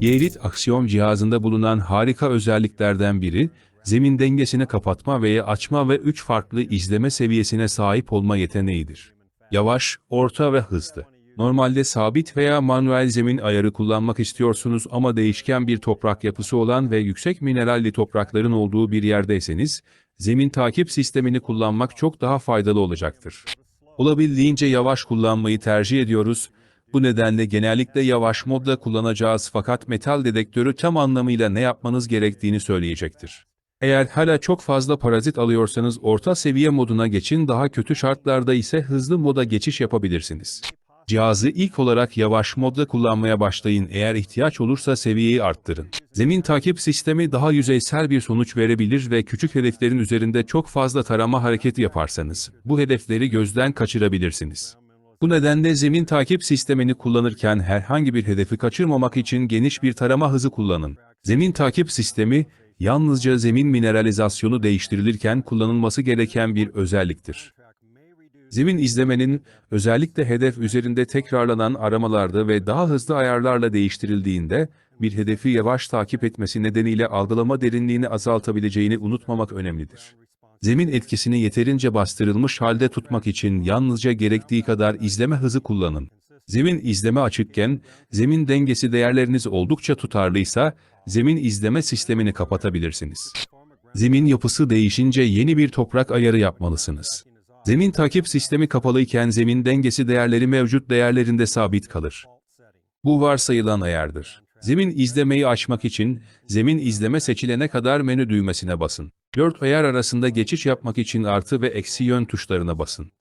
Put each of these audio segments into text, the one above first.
Yeğrit aksiyon cihazında bulunan harika özelliklerden biri, zemin dengesini kapatma veya açma ve 3 farklı izleme seviyesine sahip olma yeteneğidir. Yavaş, orta ve hızlı. Normalde sabit veya manuel zemin ayarı kullanmak istiyorsunuz ama değişken bir toprak yapısı olan ve yüksek mineralli toprakların olduğu bir yerdeyseniz, zemin takip sistemini kullanmak çok daha faydalı olacaktır. Olabildiğince yavaş kullanmayı tercih ediyoruz. Bu nedenle genellikle yavaş modda kullanacağız fakat metal dedektörü tam anlamıyla ne yapmanız gerektiğini söyleyecektir. Eğer hala çok fazla parazit alıyorsanız orta seviye moduna geçin daha kötü şartlarda ise hızlı moda geçiş yapabilirsiniz. Cihazı ilk olarak yavaş modda kullanmaya başlayın eğer ihtiyaç olursa seviyeyi arttırın. Zemin takip sistemi daha yüzeysel bir sonuç verebilir ve küçük hedeflerin üzerinde çok fazla tarama hareketi yaparsanız, bu hedefleri gözden kaçırabilirsiniz. Bu nedenle zemin takip sistemini kullanırken herhangi bir hedefi kaçırmamak için geniş bir tarama hızı kullanın. Zemin takip sistemi, yalnızca zemin mineralizasyonu değiştirilirken kullanılması gereken bir özelliktir. Zemin izlemenin, özellikle hedef üzerinde tekrarlanan aramalarda ve daha hızlı ayarlarla değiştirildiğinde, bir hedefi yavaş takip etmesi nedeniyle algılama derinliğini azaltabileceğini unutmamak önemlidir. Zemin etkisini yeterince bastırılmış halde tutmak için yalnızca gerektiği kadar izleme hızı kullanın. Zemin izleme açıkken, zemin dengesi değerleriniz oldukça tutarlıysa, zemin izleme sistemini kapatabilirsiniz. Zemin yapısı değişince yeni bir toprak ayarı yapmalısınız. Zemin takip sistemi kapalıyken zemin dengesi değerleri mevcut değerlerinde sabit kalır. Bu varsayılan ayardır. Zemin izlemeyi açmak için, zemin izleme seçilene kadar menü düğmesine basın. 4 ayar arasında geçiş yapmak için artı ve eksi yön tuşlarına basın.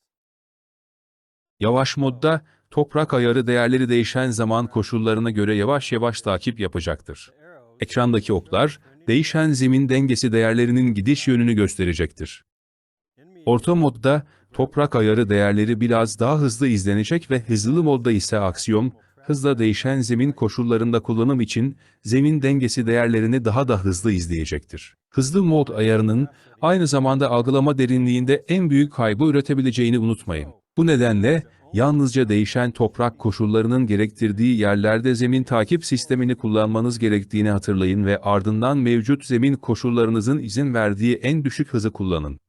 Yavaş modda, toprak ayarı değerleri değişen zaman koşullarına göre yavaş yavaş takip yapacaktır. Ekrandaki oklar, değişen zemin dengesi değerlerinin gidiş yönünü gösterecektir. Orta modda, toprak ayarı değerleri biraz daha hızlı izlenecek ve hızlı modda ise aksiyon, hızla değişen zemin koşullarında kullanım için zemin dengesi değerlerini daha da hızlı izleyecektir. Hızlı mod ayarının aynı zamanda algılama derinliğinde en büyük kaybı üretebileceğini unutmayın. Bu nedenle yalnızca değişen toprak koşullarının gerektirdiği yerlerde zemin takip sistemini kullanmanız gerektiğini hatırlayın ve ardından mevcut zemin koşullarınızın izin verdiği en düşük hızı kullanın.